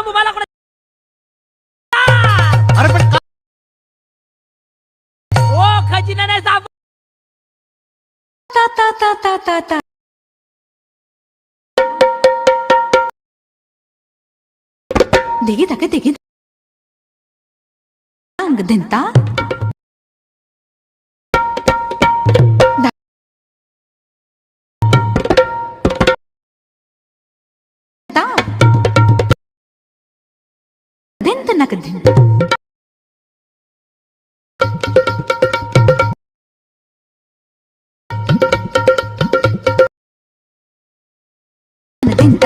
मी का थांबू मला कोण अरे पण का- ओ खजिना नाही साप ta ta ta ta ta ta Digi taka digi Ang denta ఎంత నగదండి దింత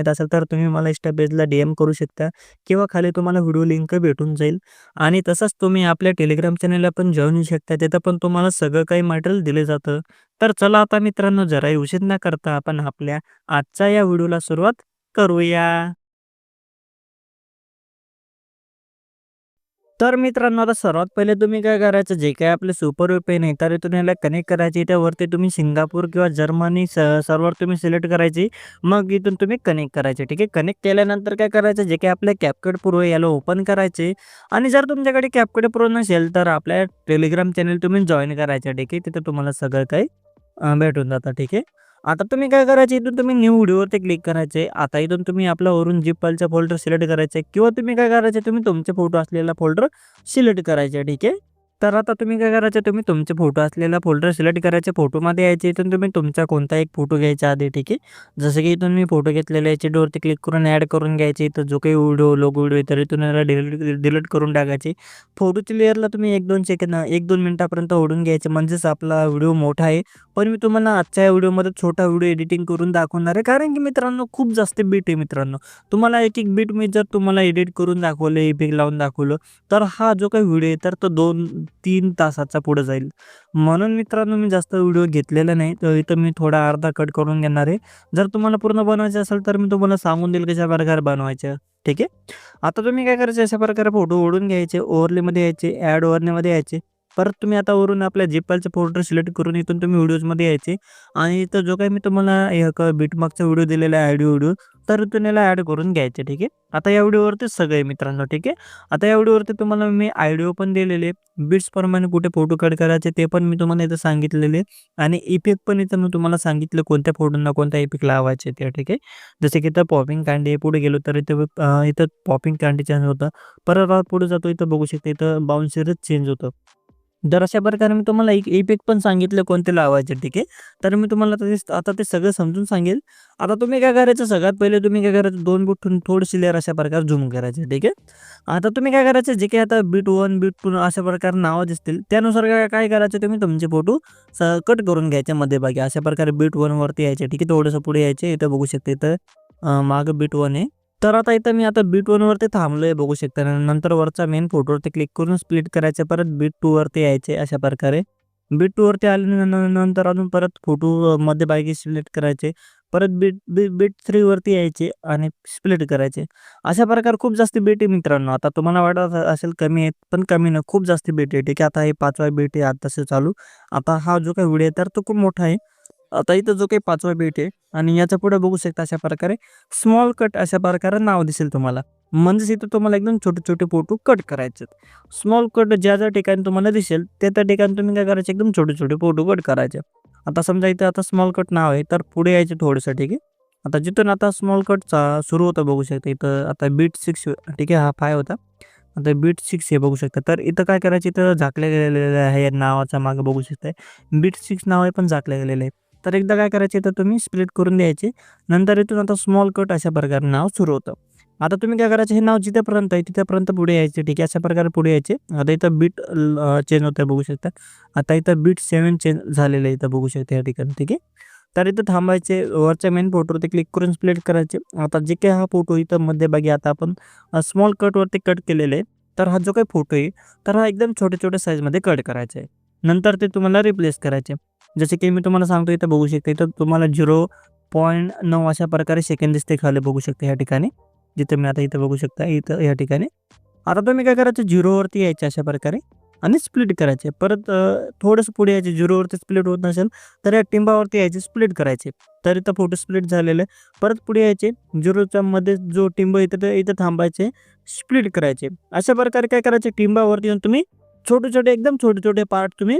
येत असेल तर तुम्ही मला इंस्टा पेजला डी एम करू शकता किंवा खाली तुम्हाला व्हिडिओ लिंक भेटून जाईल. आणि तसंच तुम्ही आपल्या टेलिग्राम चॅनलला पण जॉईन होऊ शकता. तिथं पण तुम्हाला सगळं काही मटेरियल दिलं जातं. तर चला आता मित्रांनो जरा उशीर न करता आपण आपल्या आजच्या या व्हिडिओला सुरुवात करूया. तर मित्रांनो आता सर्वात पहिले तुम्ही काय करायचं? जे काय आपले सुपर पेन आहे तर इथून याला कनेक्ट करायची. त्यावरती तुम्ही सिंगापूर किंवा जर्मनी सर्वर तुम्ही सिलेक्ट करायची. मग इथून तुम्ही कनेक्ट करायचे ठीक आहे? कनेक्ट केल्यानंतर काय करायचं? जे काय आपले कॅपकट प्रो आहे याला ओपन करायचे. आणि जर तुमच्याकडे कॅपकट प्रो नसेल तर आपल्या टेलिग्राम चॅनल तुम्ही जॉईन करायचं ठीक आहे? तिथे तुम्हाला सगळं काही भेटून जातं ठीक आहे? आता तुम्ही काय करायचे? इथून तुम्ही न्यू व्हिडिओवरती क्लिक करायचे आता इथून तुम्ही आपला वरून जिपलचा फोल्डर सिलेक्ट करायचे किंवा तुम्ही काय करायचे तुम्ही तुमचे फोटो असलेला फोल्डर सिलेक्ट करायचे ठीक आहे? तर आता तुम्ही काय करायचं तुम्ही तुमचे फोटो असलेला फोल्डर सिलेक्ट करायचे फोटोमध्ये यायचे इथून तुम्ही तुमचा कोणता एक फोटो घ्यायचा आधी ठीक आहे? जसं की इथून मी फोटो घेतलेला याचे डोरती क्लिक करून ॲड करून घ्यायचे इथं जो काही व्हिडिओ लोक व्हिडिओ तर इथून याला डिलीट डिलीट करून टाकायचे. फोटोच्या लेअरला तुम्ही एक दोन सेकंद एक दोन मिनटापर्यंत ओढून घ्यायचे. म्हणजेच आपला व्हिडिओ मोठा आहे. पण मी तुम्हाला आजच्या व्हिडिओमध्ये छोटा व्हिडिओ एडिटिंग करून दाखवणार आहे. कारण की मित्रांनो खूप जास्त बीट आहे मित्रांनो. तुम्हाला एक एक बीट मी जर तुम्हाला एडिट करून दाखवलं इफेक्ट लावून दाखवलं तर हा जो काही व्हिडिओ आहे तर तो दोन तीन तासाचा पुढे जाईल. म्हणून मित्रांनो मी जास्त व्हिडिओ घेतलेला नाही तर इथं मी थोडा अर्धा कट करून घेणार आहे. जर तुम्हाला पूर्ण बनवायचं असेल तर मी तुम्हाला सांगून देईल कशा प्रकारे बनवायचं. ठीक आहे? आता तुम्ही काय करायचं? अशा प्रकारे फोटो ओढून घ्यायचे ओव्हरलीमध्ये यायचे ॲड ओव्हरलीमध्ये यायचे. परत तुम्ही आता वरून आपल्या जिपालचं फोल्डर सिलेक्ट करून इथून तुम्ही व्हिडिओजमध्ये यायचे. आणि इथं जो काही मी तुम्हाला एक बीटमार्कचा व्हिडिओ दिलेला आहे आयडिओ व्हिडिओ तर इथून याला ॲड करून घ्यायचे ठीक आहे? आता या व्हिडिओवरती सगळे मित्रांनो ठीक आहे? आता या व्हिडिओवरती तुम्हाला मी आयडिओ पण दिलेले बीट्सप्रमाणे कुठे फोटो कट करायचे ते पण मी तुम्हाला इथं सांगितलेले. आणि इफेक्ट पण इथं मी तुम्हाला सांगितलं कोणत्या फोटोंना कोणता इफेक्ट लावायचे ते ठीक आहे? जसे की इथं पॉपिंग कांडी पुढे गेलो तर इथं इथं पॉपिंग कांडी चेंज होतं. परत पुढे जातो इथं बघू शकता इथं बाउन्सरच चेंज होतं. तर अशा प्रकारे मी तुम्हाला एक इफेक्ट पण सांगितलं कोणते लावायचे ठीक आहे? तर मी तुम्हाला आता ते आता ते सगळं समजून सांगेल. आता तुम्ही काय करायचं सगळ्यात पहिले तुम्ही काय करायचं दोन बुटून थोडीशी लेअर अशा प्रकारे झूम करायचे ठीक आहे? आता तुम्ही काय करायचं जे काही आता बीट वन बीट टू अशा प्रकारे नावं दिसतील त्यानुसार काय काय करायचं तुम्ही तुमचे फोटो स कट करून घ्यायचे मध्यभागी. अशा प्रकारे बीट वनवरती यायचे ठीक आहे? थोडंसं पुढे यायचे इथं बघू शकते इथं मागं बीट वन आहे. तर आता इथं मी आता बीट वनवरती थांबलो आहे बघू शकता. आणि नंतर वरचा मेन फोटोवरती क्लिक करून स्प्लिट करायचे परत बीट टूवरती यायचे अशा प्रकारे. बीट टूवरती आल्यानंतर अजून परत फोटो मध्यभागी सिलेक्ट करायचे. परत बीट बी बीट थ्रीवरती यायचे आणि स्प्लिट करायचे. अशा प्रकारे खूप जास्त बीट आहे मित्रांनो. आता तुम्हाला वाटत असेल कमी आहेत पण कमी नाही खूप जास्त बीट आहे. ठीक आहे आता हे पाचवा बीट आहे आताच चालू. आता हा जो काही व्हिडिओ आहे तर तो खूप मोठा आहे. आता इथं जो काही पाचवा बीट आहे आणि याच्यापुढे बघू शकता अशा प्रकारे स्मॉल कट अशा प्रकारे नाव दिसेल तुम्हाला. म्हणजेच इथं तुम्हाला एकदम छोटे छोटे फोटो कट करायचे स्मॉल कट ज्या ज्या ठिकाणी तुम्हाला दिसेल त्या त्या ठिकाणी तुम्ही काय करायचे? एकदम छोटे छोटे फोटो कट करायचे. आता समजा इथं आता स्मॉल कट नाव आहे तर पुढे यायचे थोडंसं ठीक आहे? आता जिथून आता स्मॉल कटचा सुरू होता बघू शकता इथं आता बीट सिक्स ठीक आहे हा फाय होता. आता बीट सिक्स हे बघू शकता. तर इथं काय करायचं? इथं झाकल्या गेलेलं आहे या नावाचा मागं बघू शकताय. बीट सिक्स नाव आहे पण झाकलं गेलेलं आहे. तर एकदा काय करायचे तर तुम्ही स्प्लिट करून द्यायचे. नंतर इथून आता स्मॉल कट अशा प्रकारे नाव सुरू होतं. आता तुम्ही काय करायचं हे नाव जिथेपर्यंत आहे तिथेपर्यंत पुढे यायचे ठीक आहे? अशा प्रकारे पुढे यायचे. आता इथं बीट चेंज होतं बघू शकता. आता इथं बीट सेवन चेंज झालेलं आहे इथं बघू शकता या ठिकाणी ठीक आहे? तर इथं थांबायचे वरच्या मेन फोटोवरती क्लिक करून स्प्लिट करायचे. आता जे काही हा फोटो इथं मध्यभागी आता आपण स्मॉल कटवरती कट केलेले आहे. तर हा जो काही फोटो आहे तर हा एकदम छोट्या छोट्या साईजमध्ये कट करायचा आहे. नंतर ते तुम्हाला रिप्लेस करायचे. जसे की मी तुम्हाला सांगतो इथं बघू शकते इथं तुम्हाला झिरो पॉईंट नऊ अशा प्रकारे सेकंड दिसते खाली बघू शकता ह्या ठिकाणी. जिथं मी आता इथं बघू शकता इथं या ठिकाणी. आता तुम्ही काय करायचं झिरोवरती यायचे अशा प्रकारे आणि स्प्लिट करायचे. परत थोडंसं पुढे यायचे झिरोवरती स्प्लिट होत नसेल तर या टिंबावरती यायचे स्प्लिट करायचे. तर इथं फोटो स्प्लिट झालेले परत पुढे यायचे झिरोच्या मध्ये जो टिंब इथं ते इथं थांबायचे स्प्लिट करायचे. अशा प्रकारे काय करायचे टिंबावरती येऊन तुम्ही छोटे छोटे एकदम छोटे छोटे पार्ट तुम्ही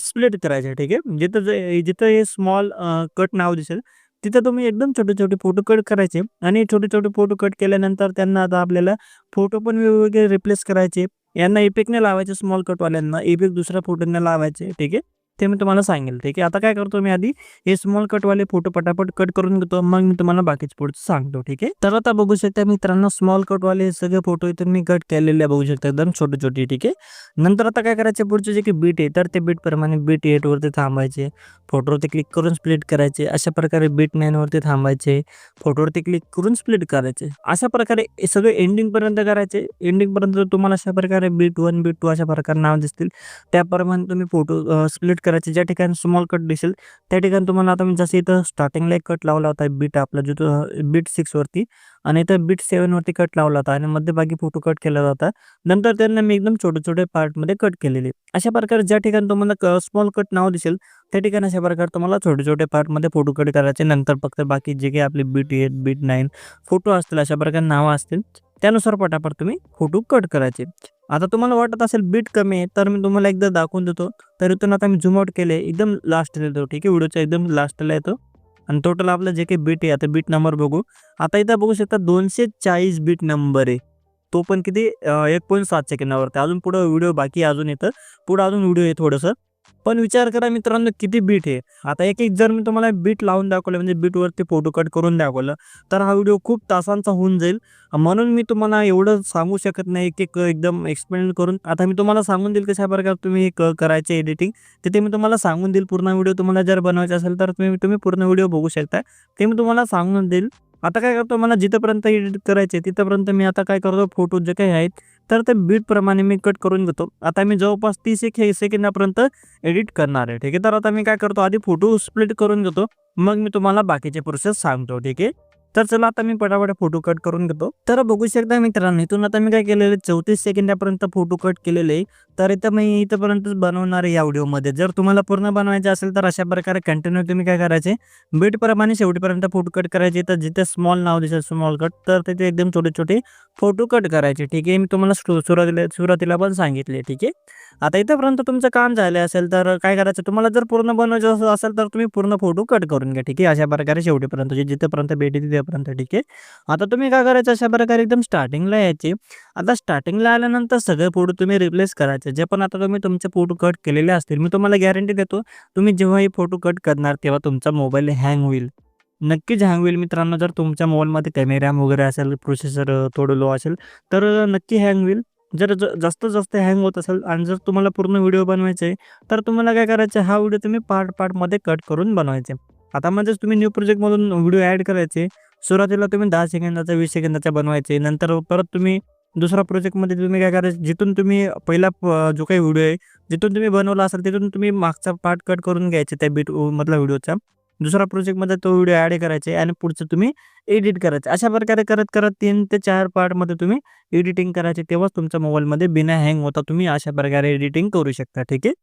स्प्लिट करायचे ठीक आहे? म्हणजे जिथं जिथं हे स्मॉल कट नाव दिसेल तिथं तुम्ही एकदम छोटे छोटे फोटो कट करायचे आणि छोटे छोटे फोटो कट केल्यानंतर त्यांना आता आपल्याला फोटो पण वेगवेगळे रिप्लेस करायचे. यांना इफेक्टने लावायचे स्मॉल कटवाल्यांना इफेक्ट दुसऱ्या फोटोने लावायचे ठीक आहे? ते मी तुम्हाला सांगेल ठीक आहे? आता काय करतो मी आधी हे स्मॉल कटवाले फोटो पटापट कट करून घेतो मग मी तुम्हाला बाकीचे पुढचं सांगतो ठीक आहे? तर आता बघू शकता मित्रांनो स्मॉल कटवाले हे सगळे फोटो इथे मी कट केलेले बघू शकता एकदम छोटे छोटे ठीक आहे? नंतर आता काय करायचे पुढचे जे की बीट आहे तर ते बीट प्रमाणे बीट एटवरती थांबायचे फोटोवरती क्लिक करून स्प्लिट करायचे अशा प्रकारे बीट नाईनवरती थांबायचे फोटोवरती क्लिक करून स्प्लिट करायचे अशा प्रकारे सगळे सगळे एंडिंगपर्यंत करायचे एंडिंगपर्यंत तुम्हाला अशा प्रकारे बीट वन बीट टू अशा प्रकारे नाव दिसतील त्याप्रमाणे तुम्ही फोटो स्प्लिट करायचे ज्या ठिकाणी स्मॉल कट दिसेल त्या ठिकाणी तुम्हाला आता मी जसं इथं स्टार्टिंगला एक कट लावला होता बीट आपला जो बीट सिक्सवरती आणि इथं बीट सेवनवरती कट लावला होता आणि मध्यभागी फोटो कट केला जाता नंतर त्यांना मी एकदम छोटे छोटे पार्टमध्ये कट केलेले. अशा प्रकारे ज्या ठिकाणी तुम्हाला स्मॉल कट नाव दिसेल त्या ठिकाणी अशा प्रकारे तुम्हाला छोटे छोटे पार्टमध्ये फोटो कट करायचे. नंतर फक्त बाकी जे काही आपले beat eight beat nine photo असतील अशा प्रकारे नावं असतील त्यानुसार पटापट तुम्ही फोटो कट करायचे. आता तुम्हाला वाटत असेल बीट कमी आहे तर मी तुम्हाला एकदा दाखवून देतो. तर इथून आता मी झूम आउट केले एकदम लास्टला येतो ठीक आहे? व्हिडिओच्या एकदम लास्टला येतो. आणि टोटल आपलं जे काही बीट आहे आता बीट नंबर बघू. आता इथं बघू शकता दोनशे चाळीस बीट नंबर आहे. तो पण किती? एक पॉईंट सात सेकंदावरती. अजून पुढं व्हिडिओ बाकी अजून येतं पुढं अजून व्हिडिओ आहे थोडंसं. पण विचार करा मित्रांनो किती बीट आहे. आता एक एक जर मी तुम्हाला बीट लावून दाखवलं म्हणजे बीटवरती फोटो कट करून दाखवलं तर हा व्हिडिओ खूप तासांचा होऊन जाईल. म्हणून मी तुम्हाला एवढं सांगू शकत नाही की एक एकदम एक्सप्लेन करून. आता मी तुम्हाला सांगून देईल कशा प्रकारे तुम्ही क करायचे एडिटिंग तिथे मी तुम्हाला सांगून देईल पूर्ण व्हिडिओ तुम्हाला जर बनवायचा असेल तर तुम्ही तुम्ही पूर्ण व्हिडिओ बघू शकता. ते मी तुम्हाला सांगून देईल. आता काय करतो मला जिथंपर्यंत एडिट करायचे तिथंपर्यंत मी आता काय करतो फोटो जे काही आहेत तर ते बीटप्रमाणे मी कट करून घेतो. आता मी जवळपास तीस एक सेकंदापर्यंत एडिट करणार आहे ठीक आहे? तर आता मी काय करतो आधी फोटो स्प्लिट करून घेतो. मग मी तुम्हाला बाकीचे प्रोसेस सांगतो ठीक आहे? तर चला आता मी पटापट फोटो कट करून घेतो. तर बघू शकता मित्रांनो इथून आता मी काय केलेलं चौतीस सेकंदापर्यंत फोटो कट केलेले आहे. तर इथं मी इथंपर्यंतच बनवणार आहे या व्हिडिओमध्ये. जर तुम्हाला पूर्ण बनवायचे असेल तर अशा प्रकारे कंटिन्यू तुम्ही काय करायचे? बीटप्रमाणे शेवटीपर्यंत फोटो कट करायचे. तर जिथे स्मॉल नाव दिसेल स्मॉल कट तर तिथे एकदम छोटे छोटे फोटो कट करायचे. ठीक आहे? मी तुम्हाला सुरुवातीला सुरुवातीला पण सांगितले. ठीक आहे? आता इथंपर्यंत तुमचं काम झालं असेल तर काय करायचं? तुम्हाला जर पूर्ण बनवायचं असेल तर तुम्ही पूर्ण फोटो कट करून घ्या. ठीक आहे? अशा प्रकारे शेवटीपर्यंत जे जिथेपर्यंत भेटे तिथेपर्यंत. ठीक आहे? आता तुम्ही काय करायचं? अशा प्रकारे एकदम स्टार्टिंगला यायचे. आता स्टार्टिंगला आल्यानंतर सगळे फोटो तुम्ही रिप्लेस करायचे. जे पण आता तुम्ही तुमचे फोटो कट केलेले असतील मी तुम्हाला गॅरंटी देतो तुम्ही जेव्हा हे फोटो कट करणार तेव्हा तुमचा मोबाईल हँग होईल. नक्कीच हँग होईल मित्रांनो जर तुमच्या मोबाईलमध्ये कॅमेरा वगैरे असेल प्रोसेसर थोडं लो असेल तर नक्की हँग होईल. जर ज- जास्त जास्त हँग होत असेल आणि जर तुम्हाला पूर्ण व्हिडिओ बनवायचे आहे, तर तुम्हाला काय करायचं हा व्हिडिओ तुम्ही पार्ट पार्टमध्ये कट करून बनवायचे. आता म्हणजेच तुम्ही न्यू प्रोजेक्टमधून व्हिडिओ ॲड करायचे सुरुवातीला तुम्ही दहा सेकंदाचा वीस सेकंदाचा बनवायचे नंतर परत तुम्ही दुसरा प्रोजेक्टमध्ये तुम्ही काय करायचं? जिथून तुम्ही पहिला प- जो काही व्हिडिओ आहे जिथून तुम्ही बनवला असेल तिथून तुम्ही मागचा पार्ट कट करून घ्यायचे त्या बीट मधला व्हिडिओचा दुसरा प्रोजेक्टमध्ये तो व्हिडिओ ॲड करायचे आणि पुढचं तुम्ही एडिट करायचं अशा प्रकारे करत करत तीन ते चार पार्टमध्ये तुम्ही एडिटिंग करायचे तेव्हाच तुमच्या मोबाईलमध्ये बिना हँग होता तुम्ही अशा प्रकारे एडिटिंग करू शकता ठीक आहे?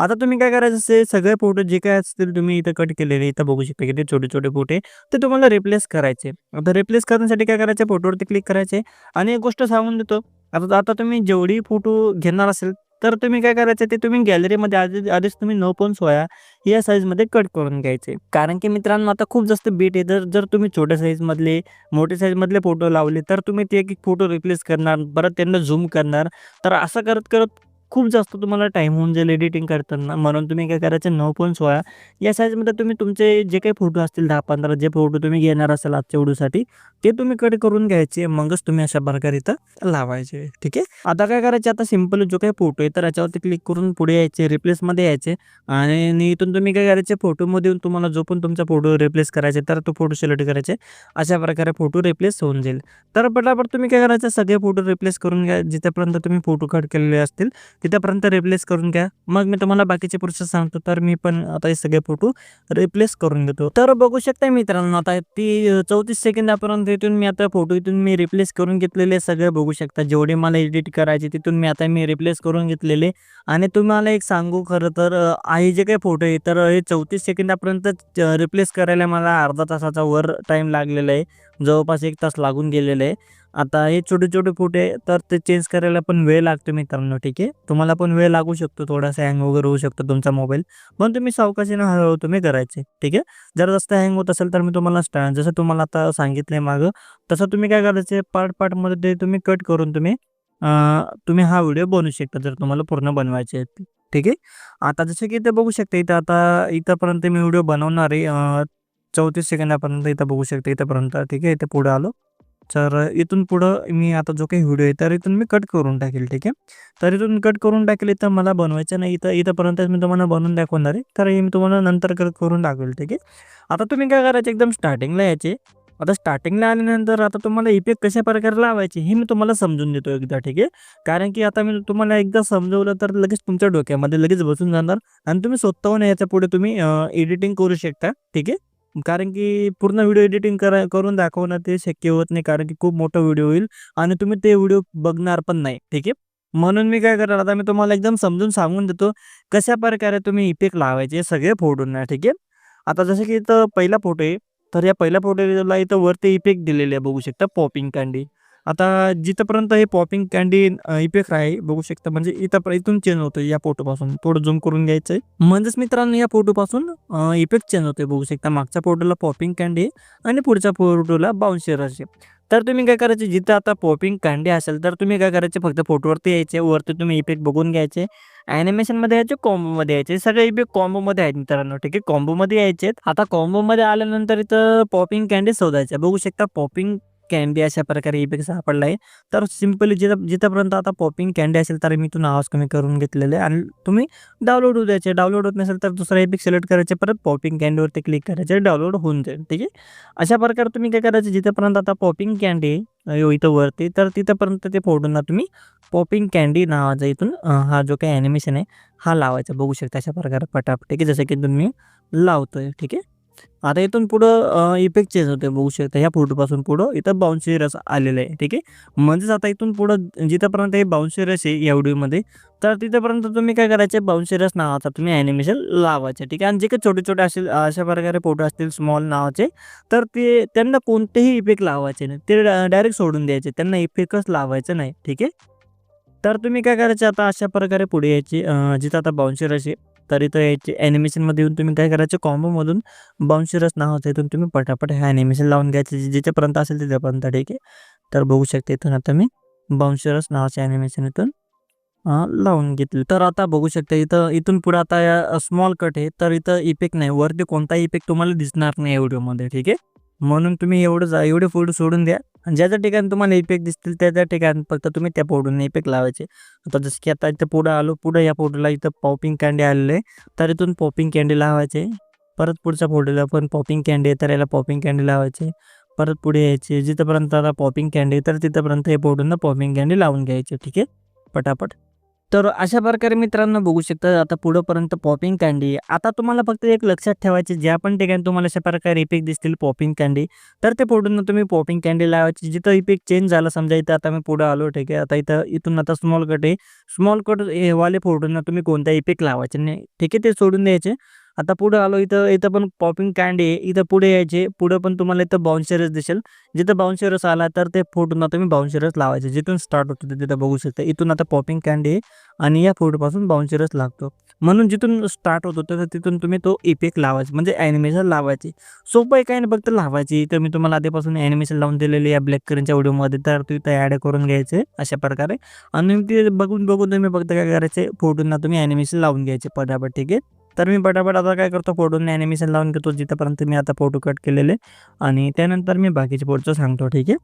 आता तुम्ही काय करायचं असे सगळे फोटो जे काय असतील तुम्ही इथं कट केलेले इथं बघू शकता की ते छोटे छोटे फोटे ते तुम्हाला रिप्लेस करायचे. आता रिप्लेस करण्यासाठी काय करायचे? फोटोवरती क्लिक करायचे. आणि एक गोष्ट सांगून देतो. आता आता तुम्ही जेवढी फोटो घेणार असेल तर तुम्ही काय करायचं? ते तुम्ही गॅलरीमध्ये आधी आधीच तुम्ही नऊ पॉईंट सोळा या साईजमध्ये कट करून घ्यायचे. कारण की मित्रांनो आता खूप जास्त बीट आहे. जर जर तुम्ही छोट्या साईजमधले मोठ्या साईजमधले फोटो लावले तर तुम्ही ते एक एक फोटो रिप्लेस करणार परत त्यांना झूम करणार. तर असं करत करत खूप जास्त तुम्हाला टाईम होऊन जाईल एडिटिंग करताना. म्हणून तुम्ही काय करायचं 9.16 या साईजमध्ये तुम्ही तुमचे जे काही फोटो असतील 10-15 जे फोटो तुम्ही घेणार असाल आजच्या व्हिडिओसाठी ते तुम्ही कट करून घ्यायचे. मगच तुम्ही अशा प्रकारे इथं लावायचे. ठीक आहे. आता काय करायचे आता सिंपल जो काही फोटो आहे तर याच्यावरती क्लिक करून पुढे यायचे रिप्लेसमध्ये यायचे आणि इथून तुम्ही काय करायचे फोटोमध्ये येऊन तुम्हाला जो पण तुमचा फोटो रिप्लेस करायचा तर तो फोटो सिलेक्ट करायचे. अशा प्रकारे फोटो रिप्लेस होऊन जाईल. तर पटापट तुम्ही काय करायचं सगळे फोटो रिप्लेस करून घ्या. जिथेपर्यंत तुम्ही फोटो कट केलेले असतील तिथपर्यंत रिप्लेस करून घ्या. मग मी तुम्हाला बाकीचे प्रोसेस सांगतो. तर मी पण आता हे सगळे फोटो रिप्लेस करून घेतो. तर बघू शकता मित्रांनो आता ती 34 सेकंदापर्यंत इथून मी आता फोटो इथून मी रिप्लेस करून घेतलेले सगळे बघू शकता. जेवढे मला एडिट करायचे तिथून मी आता मी रिप्लेस करून घेतलेले आणि तुम्हाला एक सांगू खरं तर हे जे काही फोटो आहे तर हे 34 सेकंदापर्यंत रिप्लेस करायला मला अर्धा तासाचा वर टाईम लागलेला आहे. जवळपास एक तास लागून गेलेला आहे. आता हे छोटे-छोटे फुटे आहे तर ते चेंज करायला पण वेळ लागतो मित्रांनो. ठीक आहे. तुम्हाला पण वेळ लागू शकतो. थोडासा हँग वगैरे होऊ शकतो तुमचा मोबाईल. पण तुम्ही सावकाशीनं हळूहळू तुम्ही करायचे. ठीक आहे. जर जास्त हँग होत असेल तर मी तुम्हाला जसं तुम्हाला आता सांगितले मागं तसं तुम्ही काय करायचं पार्ट-पार्टमध्ये ते तुम्ही कट करून तुम्ही तुम्ही हा व्हिडिओ बनवू शकता जर तुम्हाला पूर्ण बनवायचे आहेत. ठीक आहे. आता जसं की इथे बघू शकता इथं आता इथंपर्यंत मी व्हिडिओ बनवणार आहे. चौतीस सेकंदापर्यंत इथं बघू शकता इथंपर्यंत ठीक आहे. इथे पुढे आलो. तर इथून पुढं मी आता जो काही व्हिडिओ आहे तर इथून मी कट करून टाकेल. ठीक आहे. तर इथून कट करून टाकेल इथं मला बनवायचं नाही. इथं इथंपर्यंतच मी तुम्हाला बनवून दाखवणार आहे. तर हे मी तुम्हाला नंतर कट करून दाखवेल. ठीक आहे. आता तुम्ही काय करायचं एकदम स्टार्टिंगला यायचे. आता स्टार्टिंगला आल्यानंतर आता तुम्हाला इफेक्ट कशा प्रकारे लावायचे हे मी तुम्हाला समजून देतो एकदा. ठीक आहे. कारण की आता मी तुम्हाला एकदा समजवलं तर लगेच तुमच्या डोक्यामध्ये लगेच बसून जाणार आणि तुम्ही स्वतःहून याच्यापुढे तुम्ही एडिटिंग करू शकता. ठीक आहे. कारण की पूर्ण व्हिडिओ एडिटिंग करा करून दाखवणं ते शक्य होत नाही. कारण की खूप मोठा व्हिडिओ होईल आणि तुम्ही ते व्हिडिओ बघणार पण नाही. ठीक आहे. म्हणून मी काय करणार आता मी तुम्हाला एकदम समजून सांगून देतो कशा प्रकारे तुम्ही इफेक्ट लावायचे सगळे फोटोंना. ठीक आहे. आता जसं की इथं पहिला फोटो आहे. तर या पहिल्या फोटोला इथं वरती इफेक्ट दिलेले आहे बघू शकता पॉपिंग कँडी. आता जिथपर्यंत हे पॉपिंग कँडी इफेक्ट आहे बघू शकता म्हणजे इथं इथून चेंज होतं या फोटोपासून. थोडं झूम करून घ्यायचंय म्हणजेच मित्रांनो या फोटोपासून इफेक्ट चेंज होतोय बघू शकता. मागच्या फोटोला पॉपिंग कँडी आणि पुढच्या फोटोला बाउन्सर असे तर तुम्ही काय करायचे जिथं आता पॉपिंग कँडी असेल तर तुम्ही काय करायचे फक्त फोटोवरती यायचे. वरती तुम्ही इफेक्ट बघून घ्यायचे. ॲनिमेशनमध्ये यायचे, कॉम्बोमध्ये यायचे. सगळे इफेक्ट कॉम्बोमध्ये आहेत मित्रांनो. ठीक आहे. कॉम्बोमध्ये यायचे आहेत. आता कॉम्बोमध्ये आल्यानंतर इथं पॉपिंग कँडी शोधायचे बघू शकता पॉपिंग कँडी अशा प्रकारे इफेक्ट सापडला आहे. तर सिम्पली जिथं जिथंपर्यंत आता पॉपिंग कँडी असेल तर मी इथून आवाज कमी करून घेतलेलं आहे आणि तुम्ही डाउनलोड होऊ द्यायचे. डाउनलोड होत नसेल तर दुसरा इफेक्ट सिलेक्ट करायचे. परत पॉपिंग कँडीवरती क्लिक करायचे. डाउनलोड होऊन जाईल. ठीक आहे. अशा प्रकारे तुम्ही काय करायचं जिथंपर्यंत आता पॉपिंग कँडी आहे इथं वरती तर तिथंपर्यंत ते फोटोंना तुम्ही पॉपिंग कँडी नावाचा इथून हा जो काही ॲनिमेशन आहे हा लावायचा. बघू शकता अशा प्रकारे पटापट. ठीक आहे. जसं की इथून मी लावतोय. ठीक आहे. आता इथून पुढं इफेक्ट चेंज होते बघू शकता. ह्या फोटोपासून पुढं इथं बाउन्सी रस आलेलं आहे. ठीक आहे. म्हणजेच आता इथून पुढं जिथंपर्यंत हे बाउन्सी रस आहे या व्हिडिओमध्ये तर तिथंपर्यंत तुम्ही काय करायचे बाउन्सी रस नावाचा तुम्ही ॲनिमेशन लावायचे. ठीक आहे. आणि जे काही छोटे-छोटे असेल अशा प्रकारे फोटो असतील स्मॉल नावाचे तर ते त्यांना कोणतेही इफेक्ट लावायचे नाही. ते डायरेक्ट सोडून द्यायचे. त्यांना इफेक्टच लावायचं नाही. ठीक आहे. तर तुम्ही काय करायचे आता अशा प्रकारे पुढे यायचे. जिथं आता बाउन्सी रस आहे तर इथं याचे ॲनिमेशनमध्ये येऊन तुम्ही काय करायचं कॉम्बोमधून बाउन्सी नावाचं इथून तुम्ही पटापट हे ॲनिमेशन लावून घ्यायचं जिथेपर्यंत असेल तिथेपर्यंत ठीक आहे. तर बघू शकता इथून आता मी बाउन्शिरस नावाचं नावाचे ॲनिमेशन इथून लावून घेतलं. तर आता बघू शकता इथं इथून पुढे आता या स्मॉल कट आहे तर इथं इफेक्ट नाही. वरती कोणताही इफेक्ट तुम्हाला दिसणार नाही या व्हिडिओमध्ये. ठीक आहे. म्हणून तुम्ही एवढं जा एवढे फोटो सोडून द्या. आणि ज्या-ज्या ठिकाणी तुम्हाला इफेक्ट दिसतील त्या-त्या ठिकाणी फक्त तुम्ही त्या फोटोने इफेक्ट लावायचे. आता जसं की आता इथं पुढं आलो. पुढं या फोटोला इथं पॉपिंग कँडी आलेलं आहे. तर इथून पॉपिंग कँडी लावायचे. परत पुढच्या फोटोला पण पॉपिंग कँडे आहे तर याला पॉपिंग कँडी लावायचे. परत पुढे यायचे. जिथंपर्यंत आता पॉपिंग कँडे तर तिथंपर्यंत हे फोटोंना पॉपिंग कँडी लावून घ्यायची. ठीक आहे. पटापट. तर अशा प्रकारे मित्रांनो बघू शकता आता पुढंपर्यंत पॉपिंग कँडी आता तुम्हाला फक्त एक लक्षात ठेवायचे ज्या पण ठिकाणी तुम्हाला अशा प्रकारे इफेक्ट दिसतील पॉपिंग कँडी तर ते पुढून तुम्ही पॉपिंग कँडी लावायची. जिथं इफेक्ट चेंज झाला समजा इथं आता मी पुढं आलो. ठीक आहे. आता इथं इथून आता स्मॉल कट आहे. स्मॉल कट हे वाले फोटोंना तुम्ही कोणता इफेक्ट लावायचे नाही. ठीक आहे. ते सोडून द्यायचे. आता पुढं आलो इथं इथं पण पॉपिंग कँडी आहे. इथं पुढे यायचे. पुढं पण तुम्हाला इथं बाउन्शरच दिसेल. जिथं बाउन्सरस आला तर ते फोटोना तुम्ही बाउन्सरस लावायचे. जिथून स्टार्ट होतो ते तिथं बघू शकता. इथून आता पॉपिंग कँडी आहे आणि या फोटोपासून बाउन्सरस लागतो. म्हणून जिथून स्टार्ट होतो तर तिथून तुम्ही तो इफेक्ट लावायचा. म्हणजे ॲनिमेशन लावायची. सोपं आहे काय नाही. फक्त लावायची. तर मी तुम्हाला आधीपासून ॲनिमेशन लावून दिलेली या ब्लॅक कलरच्या व्हिडिओमध्ये तर तुम्ही ते ॲड करून घ्यायचे अशा प्रकारे. आणि ते बघून बघून तुम्ही फक्त काय करायचे? फोटोंना तुम्ही ॲनिमेशन लावून घ्यायचे. पटापट ठीक आहे? तर मी पटापट आता काय करतो फोटोने ॲनिमेशन लावून घेतो जिथंपर्यंत मी आता फोटो कट केलेले. आणि त्यानंतर मी बाकीचे फोटो सांगतो ठीक आहे?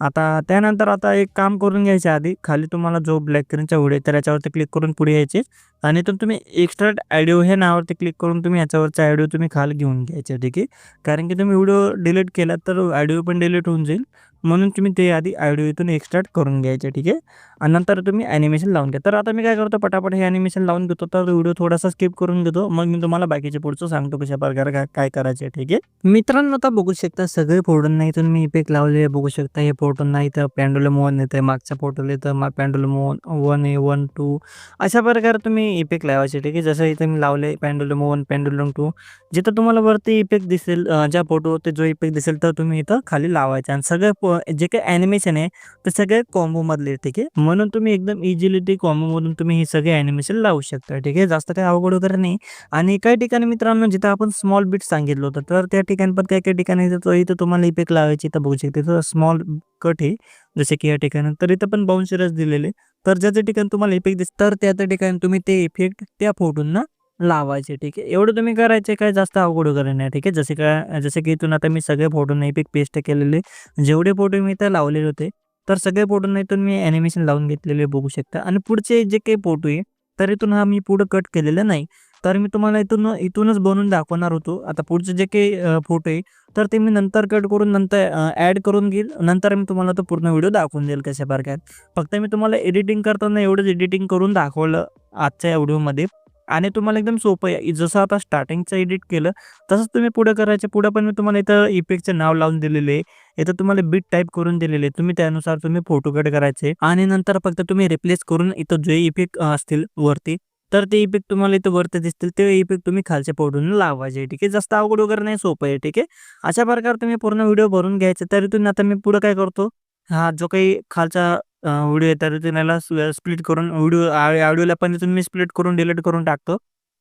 आता त्यानंतर आता एक काम करून घ्यायचं आधी. खाली तुम्हाला जो ब्लॅक कलरचा व्हिडिओ आहे तर याच्यावरती क्लिक करून पुढे यायचे. आणि तर तुम्ही एक्स्ट्रा ॲडिओ हे नावावरती क्लिक करून तुम्ही याच्यावरचा ॲडिओ तुम्ही खाली घेऊन घ्यायचे ठीक आहे? कारण की तुम्ही व्हिडिओ डिलीट केला तर ॲडिओ पण डिलीट होऊन जाईल. म्हणून तुम्ही ते आधी ऑडिओ इथून एक्स्ट्रॅक्ट करून घ्यायचे ठीक आहे? आणि नंतर तुम्ही ॲनिमेशन लावून घ्या. तर आता मी काय करतो पटापट हे ॲनिमेशन लावून घेतो तर व्हिडिओ थोडासा स्किप करून घेतो मग मी तुम्हाला बाकीचे पुढचं सांगतो कशा प्रकारे काय काय करायचे आहे, ठीक आहे? मित्रांनो आता बघू शकता सगळे फोटोंना इथून मी इफेक्ट लावले. बघू शकता हे फोटोंना इथं पॅन्डुलम वन येतं मागच्या फोटोला इथं मा pendulum one one A one two अशा प्रकारे तुम्ही इफेक्ट लावायचे ठीक आहे? जसं इथं मी लावले पॅन्डुलम वन पॅन्डुलम टू जिथं तुम्हाला वरती इफेक्ट दिसेल ज्या फोटो ते जो इफेक्ट दिसेल तर तुम्ही इथं खाली लावायचे. आणि सगळे जे काही ॲनिमेशन आहे ते सगळे कॉम्बोमधले ठीक आहे? म्हणून तुम्ही एकदम इझिली ते कॉम्बोमधून तुम्ही हे सगळे ॲनिमेशन लावू शकता ठीक आहे? जास्त काही अवघड वगैरे नाही. आणि काही ठिकाणी मित्रांनो जिथं आपण स्मॉल बीट सांगितलं होतं तर त्या ठिकाणी पण काही काही ठिकाणी तो- इथं तुम्हाला इफेक्ट लावायची तर बघू शकते तर स्मॉल कट आहे जसे की या ठिकाणी. तर इथं पण बाउन्सरच दिलेले तर ज्या ज्या ठिकाणी तुम्हाला इफेक्ट दिस तर त्या त्या ठिकाणी तुम्ही ते इफेक्ट त्या फोटोंना लावायचे ठीक आहे? एवढं तुम्ही करायचे काय जास्त अवघड वगैरे नाही ठीक आहे? जसे काय जसे की इथून आता मी सगळे फोटो नाही पिक पेस्ट केलेले. जेवढे फोटो मी इथं लावलेले होते तर सगळे फोटोंना इथून मी ॲनिमेशन लावून घेतलेले बघू शकता. आणि पुढचे जे काही फोटो आहे तर इथून हा मी पुढं कट केलेला नाही. तर मी तुम्हाला इथून इथूनच बनवून दाखवणार होतो. आता पुढचे जे काही फोटो आहे तर ते मी नंतर कट करून नंतर ॲड करून घेईल. नंतर मी तुम्हाला तो पूर्ण व्हिडिओ दाखवून देईल कशा प्रकारे फक्त मी तुम्हाला एडिटिंग करताना एवढंच एडिटिंग करून दाखवलं आजच्या या व्हिडिओमध्ये आणि तुम्हाला एकदम सोपं आहे. जसं आता स्टार्टिंगचं एडिट केलं तसंच तुम्ही पुढं करायचं. पुढं पण मी तुम्हाला इथं इफेक्टचं नाव लावून दिलेले आहे. इथं तुम्हाला बीट टाईप करून दिलेले आहे. तुम्ही त्यानुसार तुम्ही फोटो कट करायचे आणि नंतर फक्त तुम्ही रिप्लेस करून इथं जे इफेक्ट असतील वरती तर ते इफेक्ट तुम्हाला इथं वरती दिसतील. ते इफेक्ट तुम्ही खालच्या फोटोने लावायचे ठीक आहे? जास्त अवघड वगैरे नाही सोपं आहे. ठीक आहे? अशा प्रकारे तुम्ही पूर्ण व्हिडिओ भरून घ्यायचे. तरी तुम्ही आता मी पुढं काय करतो? हा जो काही खालचा व्हिडिओ येतात तर त्याला स्प्लिट करून व्हिडिओ ऑडिओला पण इथून मी स्प्लिट करून डिलीट करून टाकतो.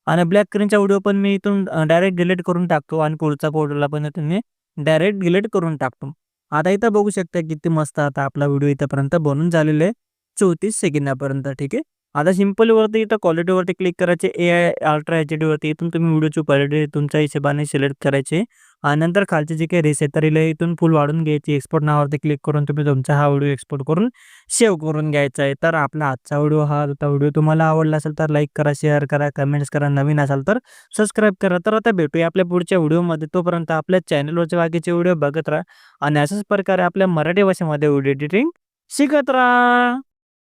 आणि ब्लॅक स्क्रीनचा व्हिडिओ पण मी इथून डायरेक्ट डिलीट करून टाकतो आणि पुढचा फोटोला पण इथून मी डायरेक्ट डिलीट करून टाकतो. आता इथं बघू शकता किती मस्त आता आपला व्हिडिओ इथपर्यंत बनून झालेला आहे. चौतीस सेकंदापर्यंत ठीक आहे? आता सिम्पलवरती इथं क्वालिटीवरती क्लिक करायचे. ए आय अल्ट्रा एच डीवरती इथून तुम्ही व्हिडिओची क्वालिटी तुमच्या हिशोबाने सिलेक्ट करायचे. आणि नंतर खालचे जे काही रेस आहे तर हिला इथून फुल वाढून घ्यायची. एक्सपोर्ट नावावरती क्लिक करून तुम्ही तुमचा हा व्हिडिओ एक्सपोर्ट करून सेव्ह करून घ्यायचा आहे. तर आपला आजचा व्हिडिओ हा होता व्हिडिओ तुम्हाला आवडला असेल तर लाईक करा शेअर करा कमेंट्स करा. नवीन असाल तर सबस्क्राईब करा. तर आता भेटूया आपल्या पुढच्या व्हिडिओमध्ये. तोपर्यंत आपल्या चॅनलवरचे बाकीचे व्हिडिओ बघत राहा. आणि अशाच प्रकारे आपल्या मराठी भाषेमध्ये व्हिडिओ एडिटिंग शिकत राहा.